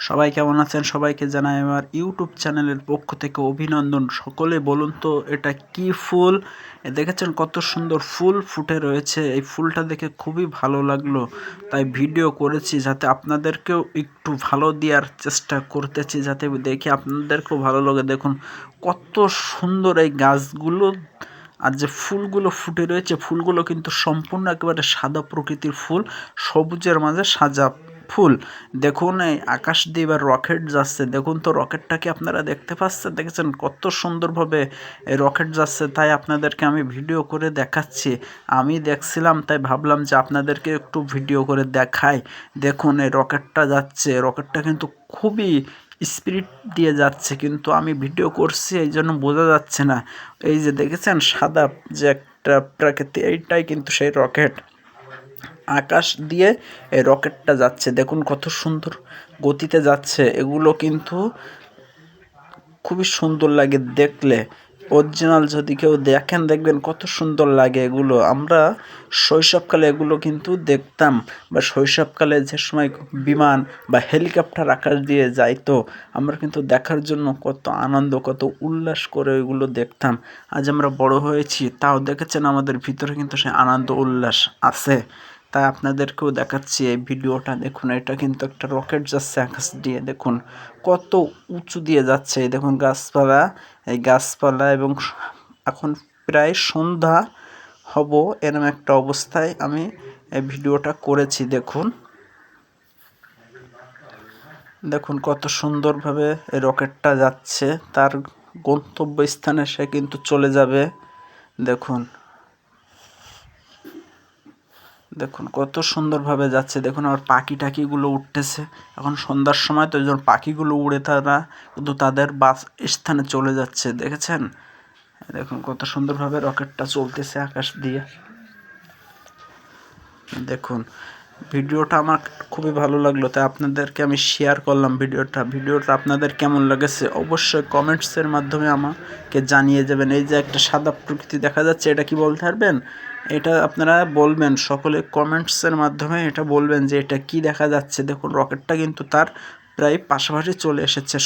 সবাই কেমন আছেন? সবাইকে জানাই আমার ইউটিউব চ্যানেলের পক্ষ থেকে অভিনন্দন। সকলে বলুন তো, এটা কি ফুল? দেখেছেন কত সুন্দর ফুল ফুটে রয়েছে। এই ফুলটা দেখে খুবই ভালো লাগল। তাই ভিডিও করেছি যাতে আপনাদেরকেও একটু ভালো দেওয়ার চেষ্টা করতেছি, যাতে দেখে আপনাদেরকেও ভালো লাগে। দেখুন, কত সুন্দর এই গাছগুলো আর যে ফুলগুলো ফুটে রয়েছে, ফুলগুলো কিন্তু সম্পূর্ণ একেবারে সাদা প্রকৃতির ফুল, সবুজের মাঝে সাজা ফুল। দেখুন এই আকাশ দিয়ে এবার রকেট যাচ্ছে। দেখুন তো রকেটটাকে আপনারা দেখতে পাচ্ছেন? দেখেছেন কত সুন্দরভাবে এই রকেট যাচ্ছে, তাই আপনাদেরকে আমি ভিডিও করে দেখাচ্ছি। আমি দেখছিলাম, তাই ভাবলাম যে আপনাদেরকে একটু ভিডিও করে দেখাই। দেখুন এই রকেটটা যাচ্ছে। রকেটটা কিন্তু খুবই স্পিরিট দিয়ে যাচ্ছে, কিন্তু আমি ভিডিও করছি, এই জন্য বোঝা যাচ্ছে না। এই যে দেখেছেন সাদা যে একটা প্রাকৃতিক এইটাই কিন্তু সেই রকেট আকাশ দিয়ে এই রকেটটা যাচ্ছে। দেখুন কত সুন্দর গতিতে যাচ্ছে। এগুলো কিন্তু খুবই সুন্দর লাগে দেখলে। অরিজিনাল যদি কেউ দেখেন, দেখবেন কত সুন্দর লাগে এগুলো। আমরা শৈশবকালে এগুলো কিন্তু দেখতাম, বা শৈশবকালে যে সময় বিমান বা হেলিকপ্টার আকাশ দিয়ে যাইতো, আমরা কিন্তু দেখার জন্য কত আনন্দ, কত উল্লাস করে ওইগুলো দেখতাম। আজ আমরা বড় হয়েছি, তাও দেখেছেন আমাদের ভিতরে কিন্তু সে আনন্দ, উল্লাস আছে। তাই আপনাদেরকেও দেখাচ্ছি এই ভিডিওটা। দেখুন, এটা কিন্তু একটা রকেট যাচ্ছে আকাশ দিয়ে। দেখুন, কত উঁচু দিয়ে যাচ্ছে। এই দেখুন, গাছপালা, এই গাছপালা এবং এখন প্রায় সন্ধ্যা হব এরম একটা অবস্থায় আমি এই ভিডিওটা করেছি। দেখুন দেখুন কত সুন্দরভাবে এই রকেটটা যাচ্ছে। তার গন্তব্যস্থানে সে কিন্তু চলে যাবে। দেখুন দেখুন, কত সুন্দরভাবে যাচ্ছে। দেখুন আর পাখি টাকিগুলো উঠতেছে। এখন সন্ধ্যার সময় তো যখন পাখিগুলো উড়ে তারা কিন্তু তাদের বাস স্থানে চলে যাচ্ছে, দেখেছেন? দেখুন, কত সুন্দরভাবে রকেটটা চলতেছে আকাশ দিয়ে। দেখুন, ভিডিওটা আমার খুবই ভালো লাগল, তাই আপনাদেরকে আমি শেয়ার করলাম ভিডিওটা। ভিডিওটা আপনাদের কেমন লেগেছে অবশ্যই কমেন্টসের মাধ্যমে আমাকে জানিয়ে যাবেন। এই যে একটা সাদা প্রকৃতি দেখা যাচ্ছে, এটা কি বলতে পারবেন? এটা আপনারা বলবেন, সকলে কমেন্টসের মাধ্যমে এটা বলবেন যে এটা কি দেখা যাচ্ছে। দেখুন, রকেটটা কিন্তু তার প্রায় পাশাপাশি চলে এসেছে।